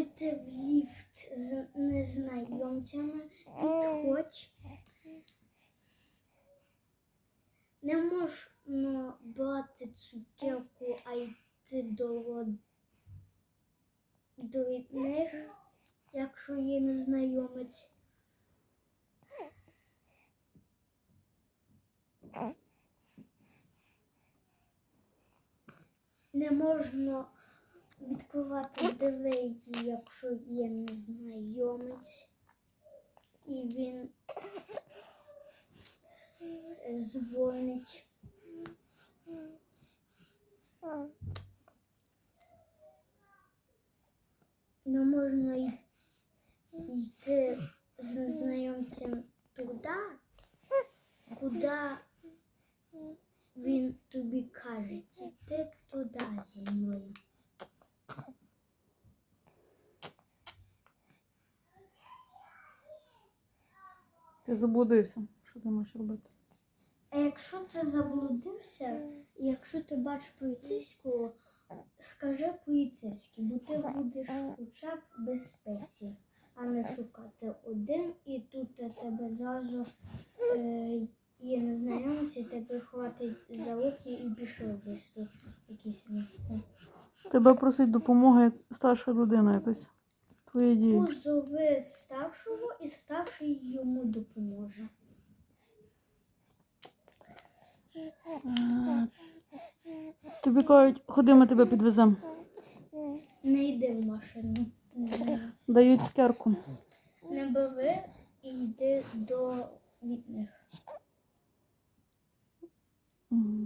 йти в ліфт з незнайомцями, підходь. Не можна брати цукерку, а йти до, до якщо є незнайомець. Не можна відкривати двері, якщо є незнайомець, і він дзвонить. Не можна йти з незнайомцем туди, куди він тобі каже, йти Ти заблудився. Що ти маєш робити? А якщо ти заблудився, і якщо ти бачиш поліцейського, скажи поліцейський, бо ти будеш хоча б в безпеці, а не шукати один, і тут тебе зразу е, і тебе хватить за руки і пішов десь тут в якесь місце. Тебе просить допомоги як старша людина якась. Твої. Позови старшого, і старший йому допоможе. Тобі кажуть, ходи, ми тебе підвеземо. Не йди в машину. Дають цукерку. Не бери і йди до від них. М.